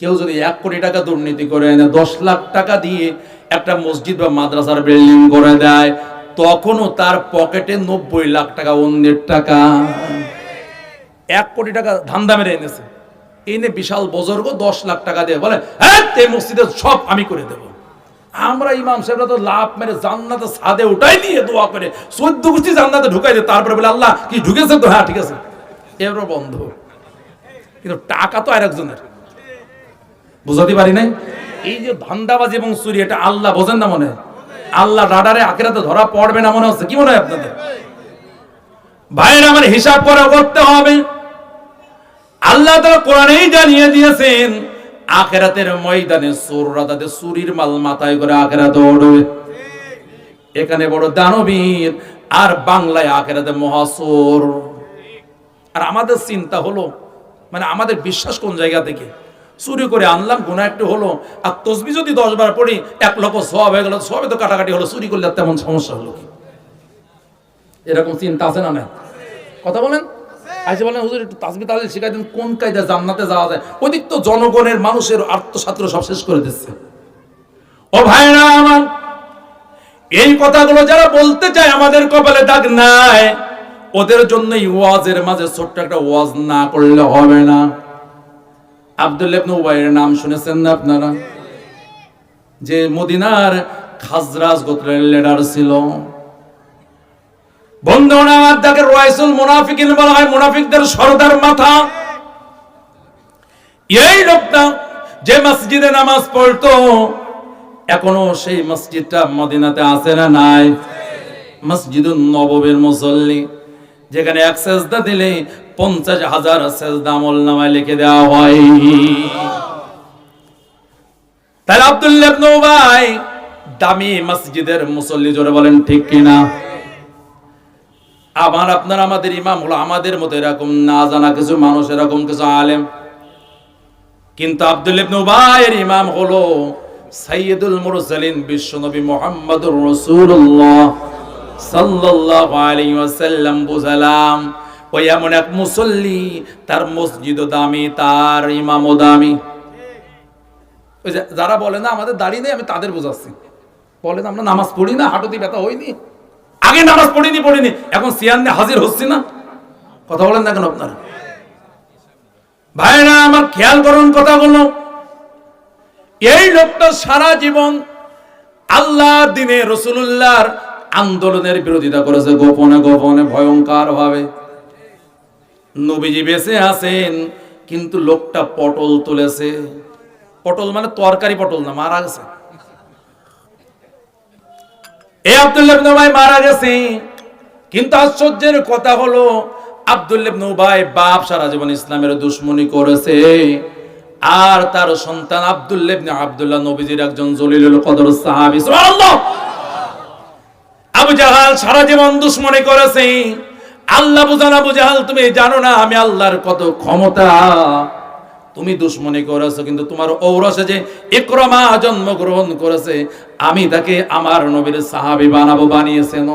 কেউ যদি এক কোটি টাকা দুর্নীতি করে দশ লাখ টাকা দিয়ে একটা মসজিদ বা মাদ্রাসার বিল্ডিং করে দেয়, তখনও তার পকেটে নব্বই লাখ টাকা, অন্যের টাকা। এক কোটি টাকা ধান্দা মেরে এনেছে। এনে বিশাল বজর্গ দশ লাখ টাকা দিয়ে বলে হ্যাঁ এই মসজিদে সব আমি করে দেব। আমরা ইমাম সাহেবরা তো লাভ মেরে জান্নাতে সাদে উঠাই দিয়ে দোয়া করে, চোদ্দ গোষ্ঠী জান্নাতে ঢুকাই দিয়ে তারপরে বলে, আল্লাহ, কি ঢুকেছে তো? হ্যাঁ ঠিক আছে। এবারও বন্ধ। কিন্তু টাকা তো আরেকজনের। বুঝাতে পারি নাই? এই যে ধান্দাবাজি এবং চুরি, এটা আল্লাহ বোঝেন না মনে আল্লাহ রাডারে আখেরাতে ধরা পড়বে না মনে হচ্ছে। কি মনে হয় আপনাদের? ভাইয়ের, আমার হিসাব করে করতে হবে। আল্লাহ তাআলা কোরআনেই জানিয়ে দিয়েছেন, আখেরাতের ময়দানে সুররা তাদের চুরির মাল মাথায় করে আখেরাতে ওড়বে। এখানে বড় দানবীর আর বাংলায় আখেরাতে মহাসুর আর আমাদের চিন্তা হলো মানে আমাদের বিশ্বাস কোন জায়গা থেকে? চুরি করে আনলাম গুণা একটু হলো। আর তসবি যদি দশ বার পড়ি, এক লক্ষ সব হয়ে গেল সবে তো কাটাকাটি হলো, চুরি করলে তেমন সমস্যা হলো কি? এরকম চিন্তা আছে না না কথা বলেন? আইসে বলেন, হুজুর, একটু তাসবি তাহলে শিখাই দিন, কোন কায়দা জান্নাতে যাওয়া যায়? ওদিক জনগণের, মানুষের আত্মসাত্র সব শেষ করে দিচ্ছে। ও ভাইরা আমার, এই কথাগুলো যারা বলতে চায়, আমাদের কপালে দাগ নাই। ওদের জন্য ওয়াজের মাঝে ছোট্ট একটা ওয়াজ না করলে হবে না। আব্দুল ইবনে উবাইয়ের নাম শুনেছেন না আপনারা? যে মদিনার খাজরাজ গোত্রের লিডার ছিল। নামাজ পড়তো, এখনও সেই মসজিদটা আছে না নাই? নববীর মুসল্লি, যেখানে এক সেজদা দিলে পঞ্চাশ হাজার সেজদা আমল নামায় লিখে দেওয়া হয়। তাহলে আব্দুল্লাহ উবাই দামি মসজিদের মুসল্লি জোরে বলেন, ঠিক কিনা? আমার আপনার আমাদের ইমাম হলো, আমাদের মতো এরকম না জানা কিছু মানুষ, এরকম কিছু আলেম। কিন্তু আব্দুল ইবনে উবাইয়ের ইমাম হলো সাইয়্যিদুল মুরসালিন বিশ্বনবী মুহাম্মদুর রাসূলুল্লাহ সাল্লাল্লাহু আলাইহি ওয়াসাল্লাম, বুঝালাম। ওই এমন এক মুসল্লি, তার মসজিদও দামি, তার ইমামও দামি। ওই যে যারা বলে না, আমাদের দাড়ি নেই, আমি তাদের বোঝাচ্ছি। বলে না, আমরা নামাজ পড়ি না, হাঁটুতে ব্যথা হয়নি। আগে নামাজ পড়িনি পড়িনি, এখন সিয়ান্নে হাজির হচ্ছি না। কথা বলেন না কেন আপনারা? ভাইরা আমার খেয়াল করুন কথা বলল এই লোকটা সারা জীবন আল্লাহর দিনে রসুল্লাহর আন্দোলনের বিরোধিতা করেছে, গোপনে গোপনে, ভয়ঙ্কর ভাবে। নবীজি বেঁচে আছেন, কিন্তু লোকটা পটল তুলেছে। পটল মানে তরকারি পটল না, মারা গেছে। এ আব্দুল্লাহ উবাই মারা গেছে। কিন্তু আশ্চর্যের কথা হলো, আব্দুল্লাহ ইবনে উবাই বাপ সারা জীবন ইসলামের দুশ্মনী করেছে। আর তার সন্তান আব্দুল্লাহ ইবনে আব্দুল্লাহ নবীজির একজন জলিলুল কদর সাহাবী। সুবহানাল্লাহ! আবু জাহাল সারা জীবন দুশ্মনী করেছে। আল্লাহ বুঝান জাহাল তুমি জানো না, আমি আল্লাহর কত ক্ষমতা। তুমি দুশ্মনী করেছ, কিন্তু তোমার ঔরসে যে ইকরমা জন্মগ্রহণ করেছে, আমি তাকে আমার নবীর সাহাবী বানাবো বানিয়েছেন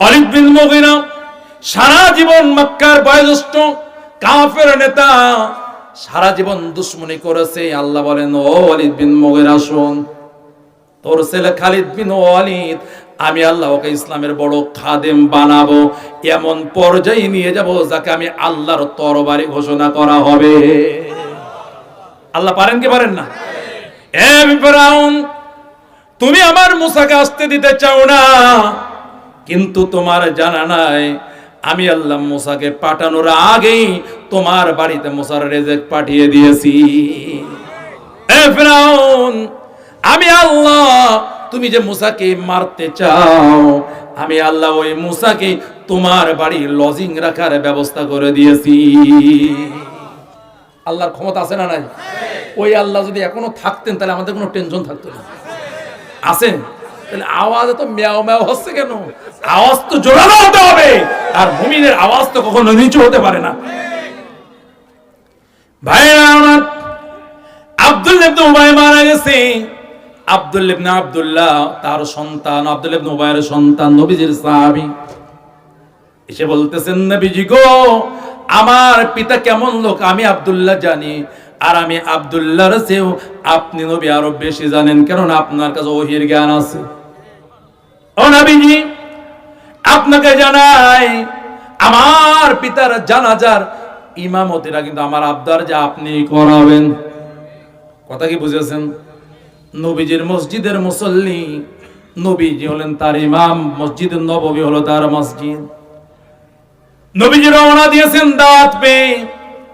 অলিদ সারা জীবন মক্কার বয়োজ্যেষ্ঠ কাফের নেতা, সারা জীবন দুশ্মনী করেছে। আল্লাহ বলেন, ও অলিদ বিন মুগিরা, শোন, তোর ছেলে খালিদ বিন ওয়ালিদ আমি আল্লাহ ওকে ইসলামের বড় খাদেম বানাবো, এমন পর্যায়ে নিয়ে যাব যাকে আমি আল্লাহর তরবারি ঘোষণা করা হবে। আল্লাহ পারেন কি পারেন না? তুমি আমার মুসাকে আসতে দিতে চাও না, কিন্তু তোমার জানা নাই, আমি আল্লাহ মুসাকে পাঠানোর আগেই তোমার বাড়িতে মুসার রেজেক পাঠিয়ে দিয়েছি। আমি আল্লাহ তুমি যে মুসাকে মারতে চাও, আমি আল্লাহ ওই মুসাকে তোমার বাড়ি লজিং রাখার ব্যবস্থা করে দিয়েছি। আল্লাহর ক্ষমতা আছে না নাই? ওই আল্লাহ যদি এখনও থাকতেন, তাহলে আমাদের কোনো টেনশন থাকতো না। আছে? তাহলে আওয়াজ তো ম্যাও ম্যাও হচ্ছে কেন? আওয়াজ তো জোরালো হতে হবে, আর মুমিনের আওয়াজ তো কখনো নিচু হতে পারে না। আমার আব্দুল মারা গেছে। আব্দুল আব্দুল্লাহ, তার সন্তান, আব্দুল ইবনে উবাইয়ের সন্তান, নবীজির সাহাবী। এসে বলতেছেন, নবীজি গো, আমার পিতা কেমন লোক, আমি আব্দুল্লাহ জানি, আর আমি আব্দুল্লাহর চেয়েও আপনি নবী আরও বেশি জানেন, কেননা আপনার কাছে ওহির জ্ঞান আছে। ও নবীজি, আপনাকে জানাই, আমার পিতার জানাজার ইমামতিরা কিন্তু আমার আবদার যে আপনি করাবেন। কথা কি বুঝেছেন? নবীজির মসজিদের মুসল্লি। নবীজি হলেন তার ইমাম মসজিদের নববী হলো তার মসজিদ। নবীজি রওনা দিয়েছেন দাঁত পেয়ে।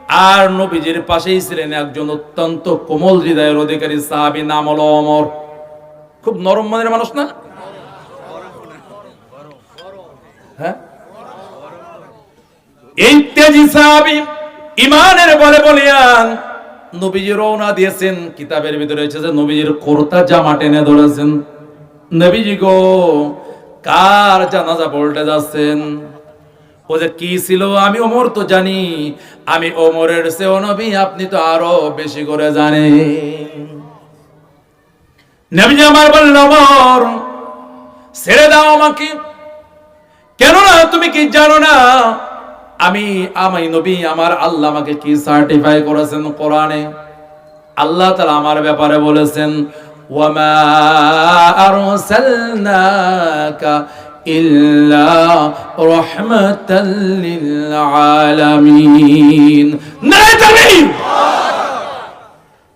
আর নবীজির পাশেই ছিলেন একজন অত্যন্ত কোমল হৃদয়ের অধিকারী সাহাবী, নাম হলো অমর খুব নরম মনের মানুষ না? হ্যাঁ? এই তেজি সাহাবী ইমানের বলে বলিয়ান দিয়েছেন। কিতাবের ভিতরে যে নবীজির জামা টেনে ধরেছেন। নবীজি গো, কার জানাজা যাচ্ছেন? ও যে কি ছিল, আমি ওমর তো জানি। আমি ওমরের চেয়েও নবী, আপনি তো আরও বেশি করে জানেন। নবীজি আমার বলল ওমর, ছেড়ে দাও আমাকে। কেননা তুমি কি জানো না আমি আমি নবী, আমার আল্লাহ আমাকে কি সার্টিফাই করেছেন কোরআনে? আল্লাহ তাআলা আমার ব্যাপারে বলেছেন, ওয়ামা ইল্লা আলামিন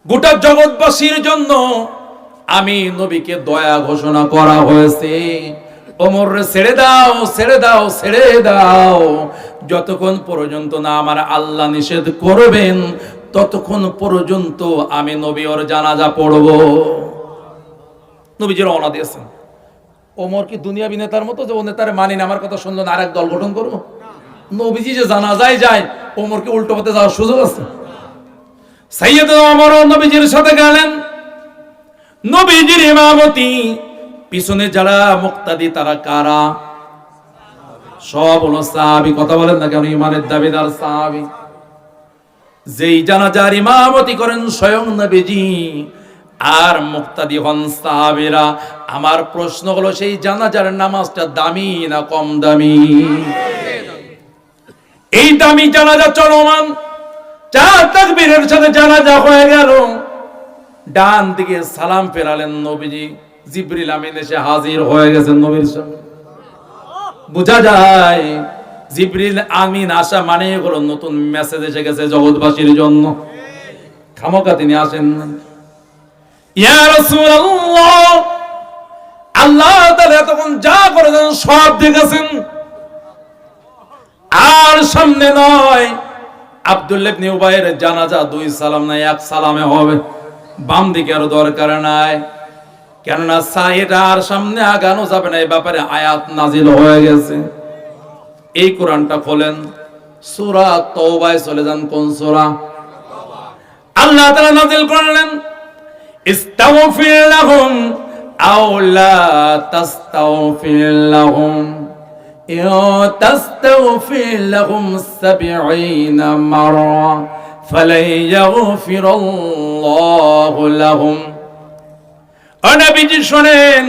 গোটা জগৎবাসীর জন্য আমি নবীকে দয়া ঘোষণা করা হয়েছে। ওমর, ছেড়ে দাও ছেড়ে দাও ছেড়ে দাও। যতক্ষণ পর্যন্ত না আমার আল্লাহ নিষেধ করবেন, ততক্ষণ পর্যন্ত আমি নবী ওর জানাজা পড়ব। নবীজি রওনা দিয়েছেন। ওমর কি দুনিয়াবি নেতার মতো যে ও নেতারে মানি না? আমার কথা শুনলো না, আরেক দল গঠন করব? নবীজি যে জানাজায় যায় ওমরকে উল্টো পথে যাওয়ার সুযোগ আছে? সাইয়েদ ওমর নবীজির সাথে গেলেন। নবীজির ইমামতি পিছনে যারা মুক্তাদি, তারা কারা? সব হলো সাহাবি। কথা বলেন না কেন? ইমানের দাবিদার সাহাবি। যেই জানাজার ইমামতি করেন স্বয়ং নবীজি। আর মুক্তাদি হন সাহাবিরা। আমার প্রশ্ন হলো, সেই জানাজার নামাজটা দামি না কম দামি? এই দামি জানাজা চলমান। চার তাকবীরের সাথে জানাজা হয়ে গেল। ডান দিকে সালাম ফেরালেন নবীজি। জিবরিল আমিন এসে হাজির হয়ে গেছেন নবীর সামনে। বোঝা যায়, জিবরিল আমিন আসা মানে হলো নতুন মেসেজ এসে গেছে জগৎবাসীর জন্য। খামোকা তিনি আসেন ইয়া রাসূলুল্লাহ, আল্লাহ তাআলা এতক্ষণ যা করেছেন সব দেখেছেন। আর সামনে নয় আব্দুল্লাহ ইবনে উবাইয়ের জানাজা দুই সালাম নাই এক সালামে হবে। বাম দিকে আর দরকার নাই। কেননা সাহেটা আর সামনে আগানো যাবে না এই ব্যাপারে আয়াত নাজিল হয়ে গেছে। এই কোরআনটা খোলেন সুরা তৌবায় চলে যান কোন সুরা? আল্লাহ তাআলা নাজিল করলেন, ইস্তাগফির লাহুম আও লা তাস্তাগফির লাহুম। ইয়া তাস্তাগফির লাহুম 70 মারা ফালাইয়াগফিরাল্লাহু লাহুম। অনবিজি শোনেন,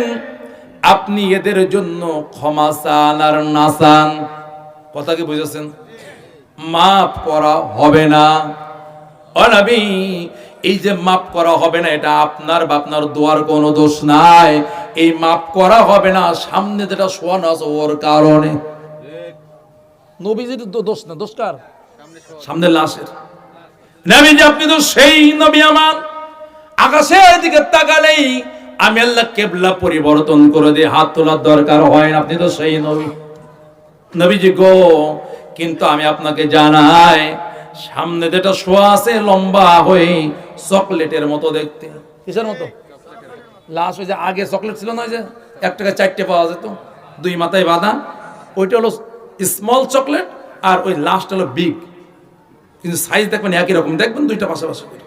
আপনি এদের জন্য ক্ষমা চান আর না চান। কথা কি বুঝেছেন? মাফ করা হবে না। অনবি, এই যে মাফ করা হবে না, এটা আপনার বা আপনার দোয়ার কোনো দোষ নাই। এই মাফ করা হবে না, সামনে যেটা শোয়ানো আছে ওর কারণে। নবীজির দোষ না, দোষ কার? সামনে লাশের। নবীজি, আপনি তো সেই নবী আমার। আকাশের দিকে তাকালেই আমি আল্লাহ কেবলা পরিবর্তন করে দিয়ে হাত তোলার দরকার হয় না। আপনি তো সেই নবী। নবীজি গো, কিন্তু আমি আপনাকে জানাই, সামনে যেটা শোয়া আছে লম্বা হয়ে চকলেটের মতো দেখতে। কিসের মতো? লাস্ট ওই যে আগে চকলেট ছিল না যে, এক টাকা চারটে পাওয়া যেত, দুই মাথায় বাঁধা। ওইটা হলো স্মল চকলেট আর ওই লাস্ট হলো বিগ কিন্তু সাইজ দেখবেন একই রকম। দেখবেন দুইটা পাশাপাশি করে।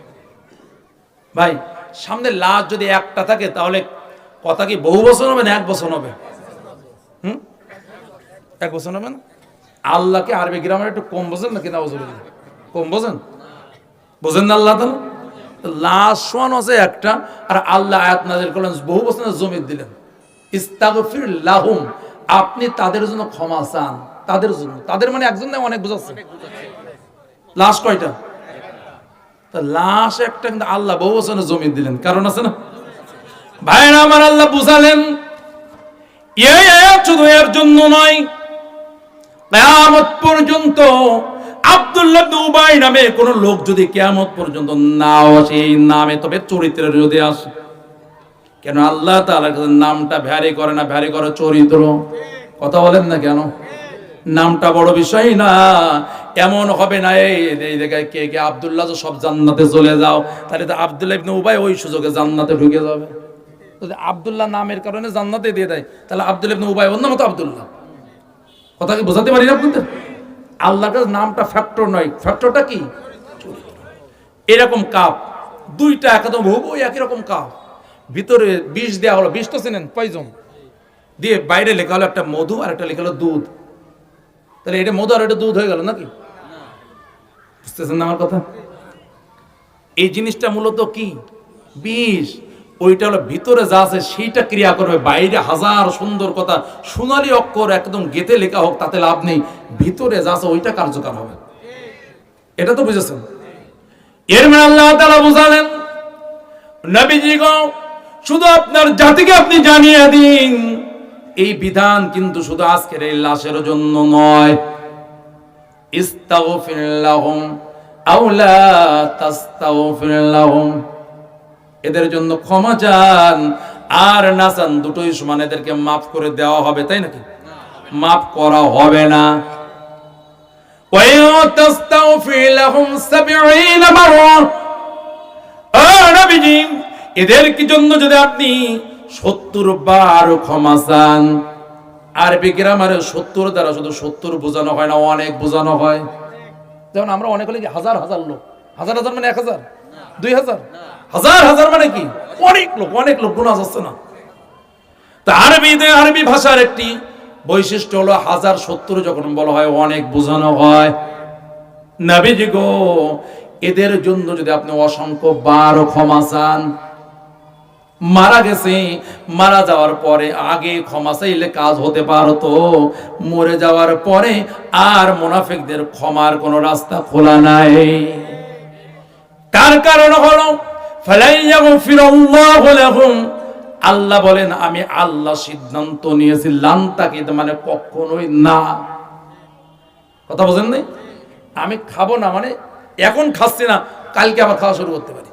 ভাই সামনে লাশ যদি একটা থাকে, তাহলে কথা কি বহু বছর হবে না এক বছর হবে? হুম? এক বছর হবে না? আল্লাহকে আরবি গ্রামের একটু কম বোঝেন না বোঝেন? কম বোঝেন? বোঝেন না আল্লাহ তালা লাশ আছে একটা, আর আল্লাহ আয়াত নাজির করলেন, বহু বছর জমি দিলেন। ইস্তাগফির লাহুম, আপনি তাদের জন্য ক্ষমা চান। তাদের জন্য। তাদের মানে একজন অনেক বোঝাচ্ছে? লাশ কয়টা? লাশ একটা কিন্তু আল্লাহ বহু বছরের জমি দিলেন। কারণ আছে না? ভাইরা আমার আল্লাহ বুঝালেন, এই শুধু এর জন্য নয় পর্যন্ত আব্দুল্লাহ উবাই নামে কোন লোক যদি কিয়ামত পর্যন্ত নাও আসে, এই নামে তবে চরিত্রের যদি আসে। কেন আল্লাহ তাআলার কাছে নামটা ভ্যারি করে না, ভ্যারি করে চরিত্র? কথা বলেন না কেন? নামটা বড় বিষয় না। এমন হবে না, এই জায়গায় কে কে, আব্দুল্লাহ তো সব জান্নাতে চলে যাও। তাহলে তো আব্দুল্লাহ ইবনে উবাই ওই সুযোগে জান্নাতে ঢুকে যাবে। যদি আব্দুল্লাহ নামের কারণে জান্নাতে দিয়ে দেয়, তাহলে আব্দুল্লাহ ইবনে উবাই অন্য মতো আব্দুল্লাহ। কথা কি বোঝাতে পারি না আপনাদের? আল্লাহর কাছে নামটা ফ্যাক্টর নয়। ফ্যাক্টরটা কি? এরকম কাপ, দুইটা একদম হুবু একই রকম কাপ। ভিতরে বিষ দেওয়া হলো, বিষ তো চেনেন পয়জন দিয়ে বাইরে লেখা হলো একটা মধু আর একটা লেখা হলো দুধ। তাহলে এটা মধু আর এটা দুধ হয়ে গেল নাকি? বুঝতেছেন না আমার কথা? এই জিনিসটা মূলত কি? বিষ। ওইটা হলো ভিতরে যা আছে, সেইটা ক্রিয়া করবে। বাইরে হাজার সুন্দর কথা, সোনালি অক্ষর একদম গেতে লেখা হোক, তাতে লাভ নেই। ভিতরে যা আছে, ওইটা কার্যকর হবে। এটা তো বুঝেছেন? এর মানে আল্লাহ তাআলা বুঝালেন, নবীজি গো, শুধু আপনার জাতিকে আপনি জানিয়ে দিন। এই বিধান কিন্তু শুধু আজকের এই লাশের জন্য নয়। এদের জন্য ক্ষমা চান। আর না চান, দুটোই সমান এদেরকে মাফ করে দেওয়া হবে, তাই নাকি? মাফ করা হবে না। এদের কি জন্য যদি আপনি সত্তর বার ক্ষমা চান। আরবি গ্রামারে সত্তর দ্বারা শুধু সত্তর বোঝানো হয় না, অনেক বোঝানো হয়। যেমন আমরা অনেক হলে হাজার হাজার লোক? হাজার হাজার মানে এক হাজার? দুই হাজার? হাজার হাজার মানে কি? অনেক লোক অনেক লোক গুণা যাচ্ছে না। তা আরবিতে আরবি ভাষার একটি বৈশিষ্ট্য হলো হাজার সত্তর যখন বলা হয়, অনেক বোঝানো হয়। নাবিজি গো, এদের জন্য যদি আপনি অসংখ্য বার ক্ষমা চান মারা গেছে। মারা যাওয়ার পরে আগে ক্ষমা চাইলে কাজ হতে পারতো। মরে যাওয়ার পরে আর মুনাফিকদের ক্ষমার কোনো রাস্তা খোলা নাই। তার কারণ হলো? আল্লাহ বলেন, আমি আল্লাহ সিদ্ধান্ত নিয়েছি লান্তাকিদ মানে কখনোই না। কথা বোঝেন নাই? আমি খাব না মানে এখন খাচ্ছি না, কালকে আবার খাওয়া শুরু করতে পারি।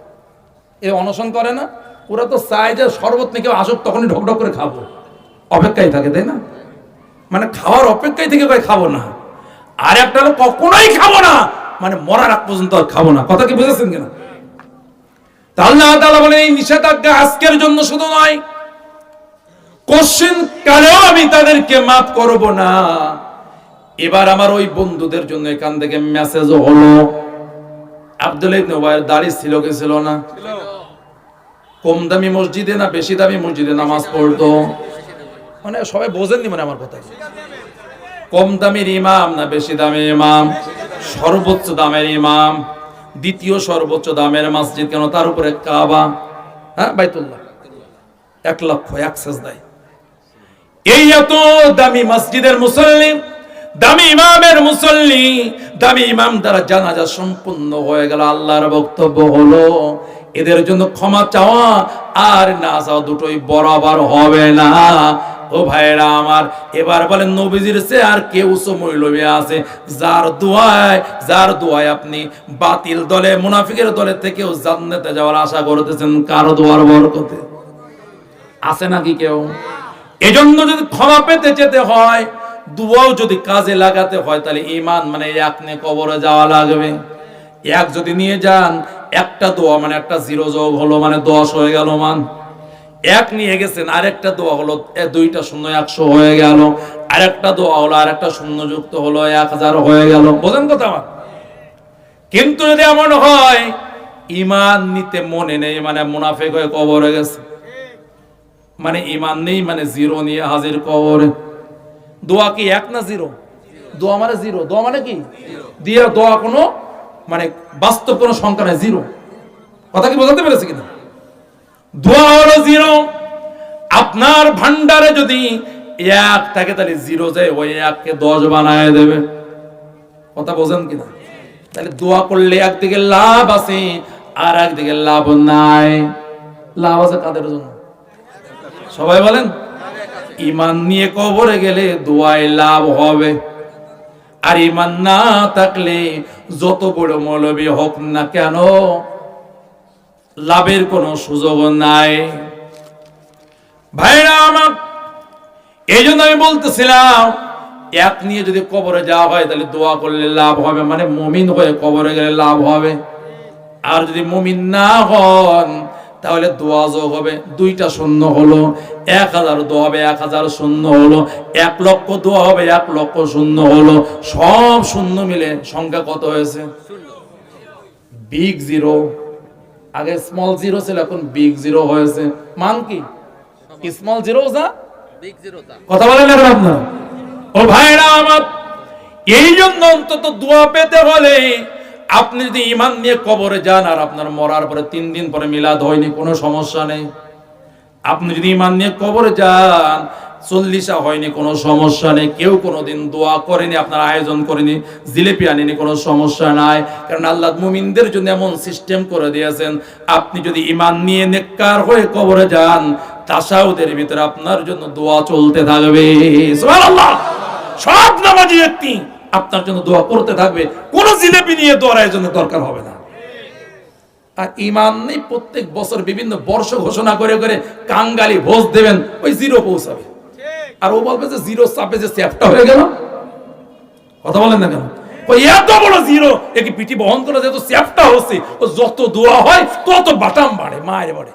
এ অনশন করে না? ওরা তো চায় যে শরবত নিয়ে কেউ আসুক, তখনই ঢকঢক করে খাব। অপেক্ষায় থাকে, তাই না? মানে খাওয়ার অপেক্ষায় থেকে কয় খাব না। আর একটা হলো কখনোই খাব না। মানে মরার আগ পর্যন্ত আর খাব না। কথা কি বুঝেছেন কিনা? এই নিষেধাজ্ঞা আজকের জন্য শুধু নয় কোশ্চেন কালেও আমি তাদেরকে মাফ করব না। এবার আমার ওই বন্ধুদের জন্য এখান থেকে মেসেজ হলো। আব্দুল ইবনে দাড়ি ছিল কি ছিল না? কম দামি মসজিদে না বেশি দামি মসজিদে নামাজ পড়তো? মানে সবাই বোঝেননি মানে আমার কথা। কম দামের ইমাম না বেশি দামের ইমাম? সর্বোচ্চ দামের ইমাম। দ্বিতীয় সর্বোচ্চ দামের মসজিদ কেন? তার উপরে কাবা। হ্যাঁ বাইতুল্লাহ। এক লক্ষ অ্যাক্সেস দেয় এই এত দামি মসজিদের মুসল্লি, দামি ইমামের মুসল্লি, দামি ইমাম দ্বারা জানাজা সম্পূর্ণ হয়ে গেল। আল্লাহর বক্তব্য হলো এদের জন্য ক্ষমা চাওয়া আর না চাওয়া দুটোই বরাবর হবে না। ও ভাইরা আমার, এবার বলেন নবীজির সে আর কেউ সময় লোভে আছে। যার দোয়ায় যার দোয়ায় আপনি বাতিল দলে, মুনাফিকের দলে থেকেও জান্নাতে যাওয়ার আশা করতেছেন, কার দোয়ার বরকতে। আছে নাকি কেউ? এজন্য যদি ক্ষমা পেতে যেতে হয়, দুয়াও যদি কাজে লাগাতে হয়, তাহলে ইমান মানে এক নে কবরে যাওয়া লাগবে। এক যদি নিয়ে যান একটা দোয়া মানে একটা জিরো যোগ হলো মানে দশ হয়ে গেল মান। এক নিয়ে গেছেন আরেকটা দোয়া হলো দুইটা শূন্য একশো হয়ে গেল। আরেকটা দোয়া হলো আরেকটা শূন্য যুক্ত হলো এক হাজার হয়ে গেল। বোঝেন কথা আমার? কিন্তু যদি এমন হয় ইমান নিতে মনে নেই মানে মুনাফেক হয়ে কবরে গেছে। মানে ইমান নেই মানে জিরো নিয়ে হাজির কবরে। দোয়া কি এক না জিরো? দোয়া মানে জিরো। দোয়া মানে কি? দিয়ে দোয়া কোনো মানে বাস্তব কোনো সংখ্যা নাই জিরো কথা কি বোঝাতে পেরেছে কিনা? দোয়া হলো জিরো আপনার ভান্ডারে যদি এক থাকে, তাহলে জিরো যায় ওই এককে দশ বানায় দেবে। কথা বোঝেন কিনা? তাহলে দোয়া করলে একদিকে লাভ আছে, আর একদিকে লাভ নাই। লাভ আছে কাদের জন্য? সবাই বলেন? ইমান নিয়ে কবরে গেলে দোয়ায় লাভ হবে। আর ইমান না থাকলে যত বড় মৌলবী হোক না কেন, লাভের কোনো সুযোগ নাই। ভাইরা আমার এই জন্য আমি বলতেছিলাম, এক নিয়ে যদি কবরে যাওয়া হয় তাহলে দোয়া করলে লাভ হবে মানে মমিন হয়ে কবরে গেলে লাভ হবে। আর যদি মমিন না হন তাহলে দোয়া যোগ হবে দুইটা শূন্য হলো এক হাজার দোয়া হবে এক হাজার শূন্য হলো এক লক্ষ দোয়া হবে এক লক্ষ শূন্য হলো সব শূন্য মিলে সংখ্যা কত হয়েছে? বিগ জিরো আগে স্মল জিরো ছিল এখন বিগ জিরো হয়েছে। মান কি? স্মল জিরো যা কথা বলেন এখন আপনার? ও ভাইরা আমার এই জন্য অন্তত দোয়া পেতে হলে আপনি যদি ইমান নিয়ে কবরে যান আর আপনার মরার পরে তিন দিন পরে মিলাদ হয়নি, কোনো সমস্যা নেই। আপনি যদি ইমান নিয়ে কবরে যান, চল্লিশা হয়নি, কোনো সমস্যা নেই। কেউ কোনোদিন দোয়া করেনি, আপনার আয়োজন করেনি, জিলেপি আনেনি, কোনো সমস্যা নাই। কারণ আল্লাহ মুমিনদের জন্য এমন সিস্টেম করে দিয়েছেন, আপনি যদি ইমান নিয়ে নেককার হয়ে কবরে যান, তাসাউদের ভিতরে আপনার জন্য দোয়া চলতে থাকবে। সব নামাজি ব্যক্তি আপনার জন্য দোয়া করতে থাকবে। কোন জিলেপি নিয়ে দোয়ার আয়োজনের দরকার হবে না। আর ইমান নেই প্রত্যেক বছর বিভিন্ন বর্ষ ঘোষণা করে করে কাঙ্গালি ভোজ দেবেন ওই জিরো পৌঁছাবে। আর ও বলবে যে জিরো চাপে যে সেফটা হয়ে গেল। কথা বলেন না কেন? এত বড় জিরো একে পিটি বহন করে যেহেতু সেফটা হচ্ছে? ও যত দোয়া হয় তত বাটাম বাড়ে মায়ের বাড়ে।